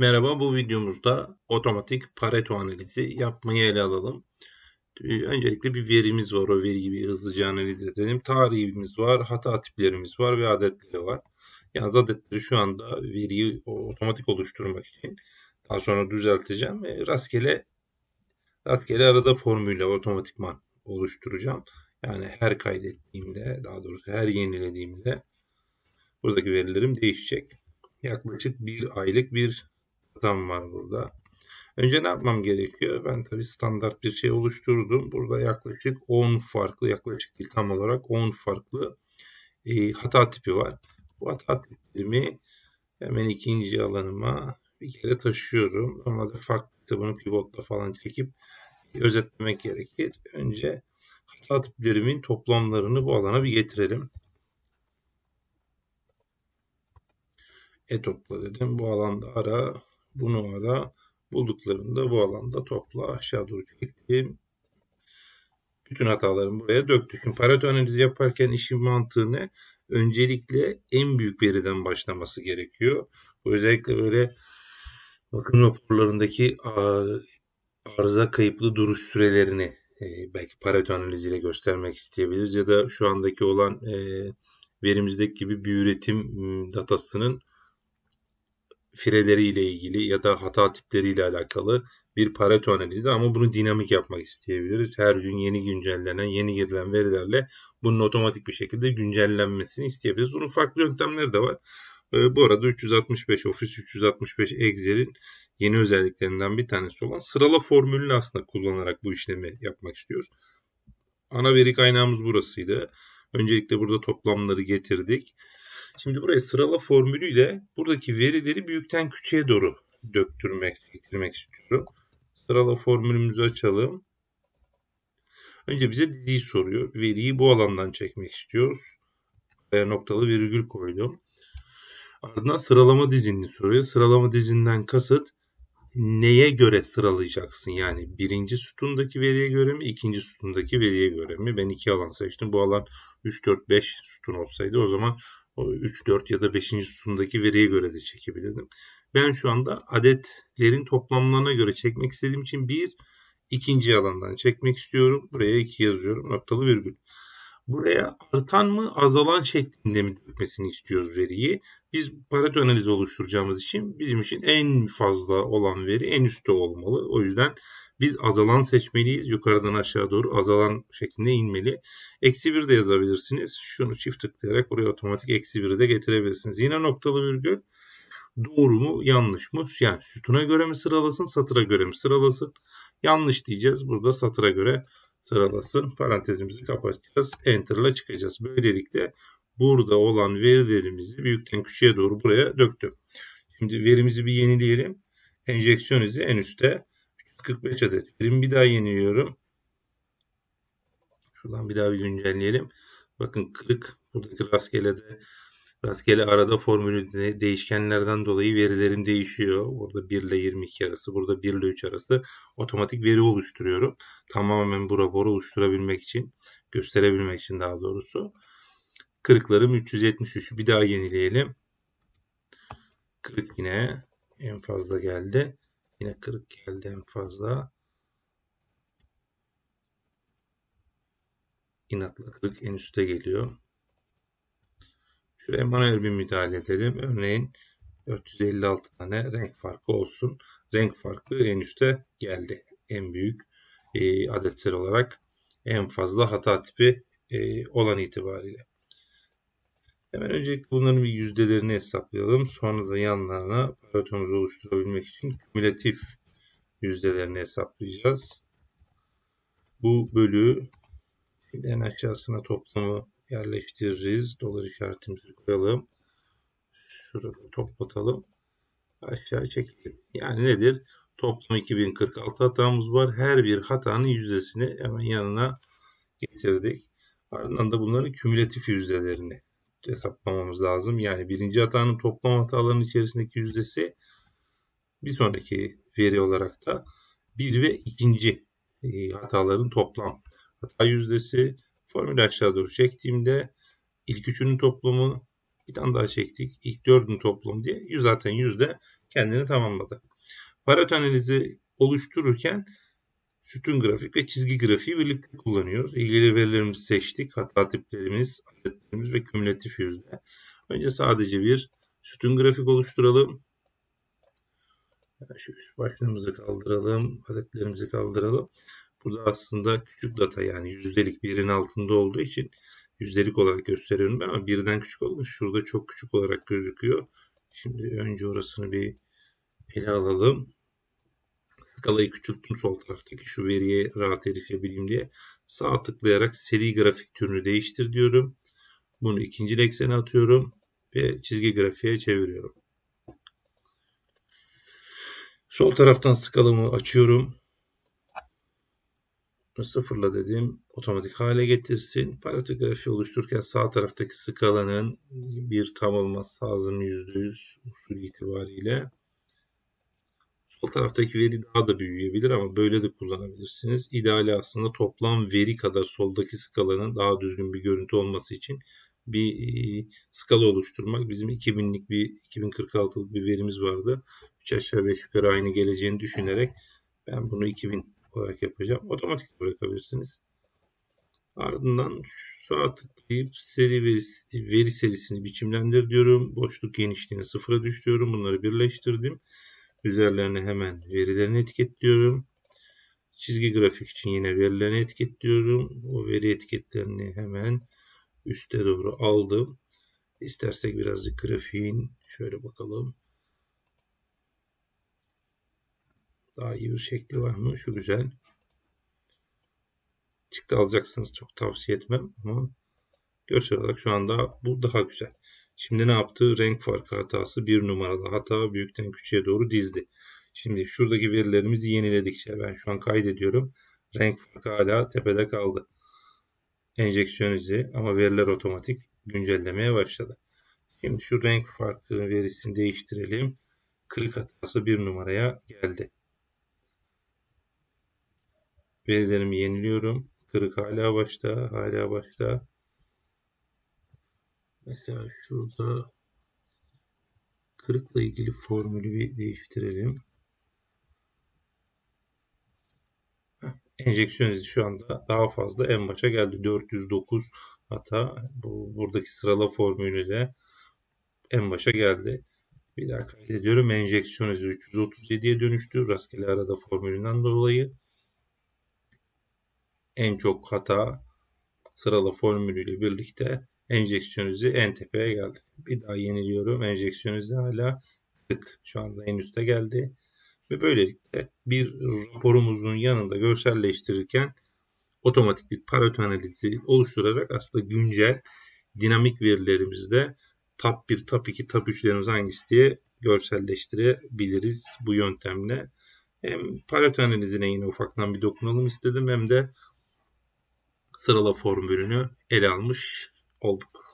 Merhaba, bu videomuzda otomatik Pareto analizi yapmayı ele alalım. Ee, öncelikle bir verimiz var, o veriyi bir hızlıca analiz edelim. Tarihimiz var, hata tiplerimiz var ve adetleri var. Yalnız adetleri şu anda veriyi otomatik oluşturmak için daha sonra düzelteceğim ve rastgele rastgele arada formülle otomatikman oluşturacağım. Yani her kaydettiğimde, daha doğrusu her yenilediğimde buradaki verilerim değişecek. Yaklaşık bir aylık bir tam var burada. Önce ne yapmam gerekiyor? Ben tabi standart bir şey oluşturdum. Burada yaklaşık 10 farklı, yaklaşık değil tam olarak 10 farklı e, hata tipi var. Bu hata tiplerimi hemen ikinci alanıma bir kere taşıyorum. Normalde farklı kitabını pivotla falan çekip özetlemek gerekir. Önce hata tiplerimin toplamlarını bu alana bir getirelim. E topla dedim. Bu alanda ara bunu ara. Bulduklarında bu alanda topla aşağı doğru çektim. Bütün hatalarımı buraya döktük. Şimdi Pareto analizi yaparken işin mantığı ne? Öncelikle en büyük veriden başlaması gerekiyor. Bu özellikle öyle bakım raporlarındaki arıza kayıplı duruş sürelerini e, belki Pareto analiziyle göstermek isteyebiliriz ya da şu andaki olan e, verimizdeki gibi bir üretim datasının fireleriyle ilgili ya da hata tipleriyle alakalı bir Pareto analizi ama bunu dinamik yapmak isteyebiliriz. Her gün yeni güncellenen, yeni girilen verilerle bunun otomatik bir şekilde güncellenmesini isteyebiliriz. Bunun farklı yöntemleri de var. Ee, bu arada 365 Office 365 Excel'in yeni özelliklerinden bir tanesi olan sırala formülünü aslında kullanarak bu işlemi yapmak istiyoruz. Ana veri kaynağımız burasıydı. Öncelikle burada toplamları getirdik. Şimdi buraya sırala formülüyle buradaki verileri büyükten küçüğe doğru döktürmek, getirmek istiyorum. Sırala formülümüzü açalım. Önce bize diziyi soruyor. Veriyi bu alandan çekmek istiyoruz. Buraya noktalı virgül koydum. Ardından sıralama dizini soruyor. Sıralama dizinden kasıt neye göre sıralayacaksın? Yani birinci sütundaki veriye göre mi, ikinci sütundaki veriye göre mi? Ben iki alan seçtim. Bu alan 3, 4, 5 sütun olsaydı o zaman 3, 4 ya da 5. sütundaki veriye göre de çekebilirdim. Ben şu anda adetlerin toplamlarına göre çekmek istediğim için bir ikinci alandan çekmek istiyorum. Buraya 2 yazıyorum. Noktalı virgül. Buraya artan mı azalan şeklinde mi dökmesini istiyoruz veriyi. Biz Pareto analizi oluşturacağımız için bizim için en fazla olan veri en üstte olmalı. O yüzden biz azalan seçmeliyiz. Yukarıdan aşağı doğru azalan şeklinde inmeli. Eksi 1 de yazabilirsiniz. Şunu çift tıklayarak buraya otomatik eksi 1'i de getirebilirsiniz. Yine noktalı virgül. Doğru mu yanlış mı? Yani sütuna göre mi sıralasın satıra göre mi sıralasın? Yanlış diyeceğiz. Burada satıra göre sıralasın. Parantezimizi kapatacağız. Enter ile çıkacağız. Böylelikle burada olan verilerimizi büyükten küçüğe doğru buraya döktüm. Şimdi verimizi bir yenileyelim. Enjeksiyon izi en üstte. 45 adet. Verimi bir daha yeniliyorum. Şuradan bir daha bir güncelleyelim. Bakın 40. Buradaki rastgelede rastgele arada formülü değişkenlerden dolayı verilerim değişiyor. Burada 1 ile 22 arası, burada 1 ile 3 arası otomatik veri oluşturuyorum. Tamamen bu raporu oluşturabilmek için, gösterebilmek için daha doğrusu. 40'larım 373. Bir daha yenileyelim. 40 yine en fazla geldi. Yine kırık geldi en fazla. İnatla kırık en üstte geliyor. Şuraya manuel bir müdahale edelim. Örneğin 456 tane renk farkı olsun. Renk farkı en üstte geldi. En büyük e, adetsel olarak en fazla hata tipi e, olan itibariyle. Hemen öncelikle bunların bir yüzdelerini hesaplayalım. Sonra da yanlarına paratomuzu oluşturabilmek için kümülatif yüzdelerini hesaplayacağız. Bu bölü en aşağısına toplamı yerleştiririz. Dolar işaretimizi koyalım. Şurada toplatalım. Aşağı çekelim. Yani nedir? Toplam 2046 hatamız var. Her bir hatanın yüzdesini hemen yanına getirdik. Ardından da bunların kümülatif yüzdelerini hesaplamamız lazım. Yani birinci hatanın toplam hataların içerisindeki yüzdesi bir sonraki veri olarak da bir ve ikinci e, hataların toplam hata yüzdesi formülü aşağı doğru çektiğimde ilk üçünün toplamı Bir tane daha çektik. İlk dördün toplam diye. Zaten yüzde kendini tamamladı. Pareto analizi oluştururken sütun grafik ve çizgi grafiği birlikte kullanıyoruz. İlgili verilerimizi seçtik. Hata tiplerimiz, adetlerimiz ve kümülatif yüzde. Önce sadece bir sütun grafik oluşturalım. Şu üst başlığımızı kaldıralım. Adetlerimizi kaldıralım. Burada aslında küçük data yani yüzdelik birin altında olduğu için yüzdelik olarak gösteriyorum ben ama birden küçük olduğu şurada çok küçük olarak gözüküyor. Şimdi önce orasını bir ele alalım. Skalayı küçülttüm sol taraftaki şu veriye rahat erişebileyim diye. Sağ tıklayarak seri grafik türünü değiştir diyorum. Bunu ikinci eksene atıyorum ve çizgi grafiğe çeviriyorum. Sol taraftan skalamı açıyorum. Sıfırla dedim otomatik hale getirsin. Paratografi oluştururken sağ taraftaki skalanın bir tam olması lazım %100 usul itibariyle. Sol taraftaki veri daha da büyüyebilir ama böyle de kullanabilirsiniz. İdeali aslında toplam veri kadar soldaki skalanın daha düzgün bir görüntü olması için bir e, skala oluşturmak. Bizim 2000'lik bir 2046'lık bir verimiz vardı. 3 aşağı 5 yukarı aynı geleceğini düşünerek ben bunu 2000 olarak yapacağım. Otomatik bırakabilirsiniz. Ardından şu sağa tıklayıp seri veri, veri serisini biçimlendir diyorum. Boşluk genişliğini sıfıra düş diyorum. Bunları birleştirdim. Üzerlerine hemen verilerini etiketliyorum. Çizgi grafik için yine verilerini etiketliyorum. O veri etiketlerini hemen üste doğru aldım. İstersek birazcık grafiğin şöyle bakalım. Daha iyi bir şekli var mı? Şu güzel. Çıktı alacaksınız çok tavsiye etmem ama görsel olarak şu anda bu daha güzel. Şimdi ne yaptı? Renk farkı hatası bir numaralı hata büyükten küçüğe doğru dizdi. Şimdi şuradaki verilerimizi yeniledikçe ben şu an kaydediyorum. Renk farkı hala tepede kaldı. Enjeksiyon izi ama veriler otomatik güncellemeye başladı. Şimdi şu renk farkı verisini değiştirelim. Kırık hatası bir numaraya geldi. Verilerimi yeniliyorum. Kırık hala başta. Hala başta. Mesela şurada kırıkla ilgili formülü bir değiştirelim. Enjeksiyon izi şu anda daha fazla en başa geldi. 409 hata bu buradaki sırala formülüyle en başa geldi. Bir daha kaydediyorum. Enjeksiyon izi 337'ye dönüştü. Rastgele arada formülünden dolayı en çok hata sırala formülüyle birlikte enjeksiyon izi en tepeye geldi. Bir daha yeniliyorum. Enjeksiyon izi hala 40. Şu anda en üste geldi. Ve böylelikle bir raporumuzun yanında görselleştirirken otomatik bir Pareto analizi oluşturarak aslında güncel dinamik verilerimizde TAP 1, TAP 2, TAP 3'lerimiz hangisi diye görselleştirebiliriz bu yöntemle. Hem Pareto analizine yine ufaktan bir dokunalım istedim hem de sırala formülünü ele almış olduk.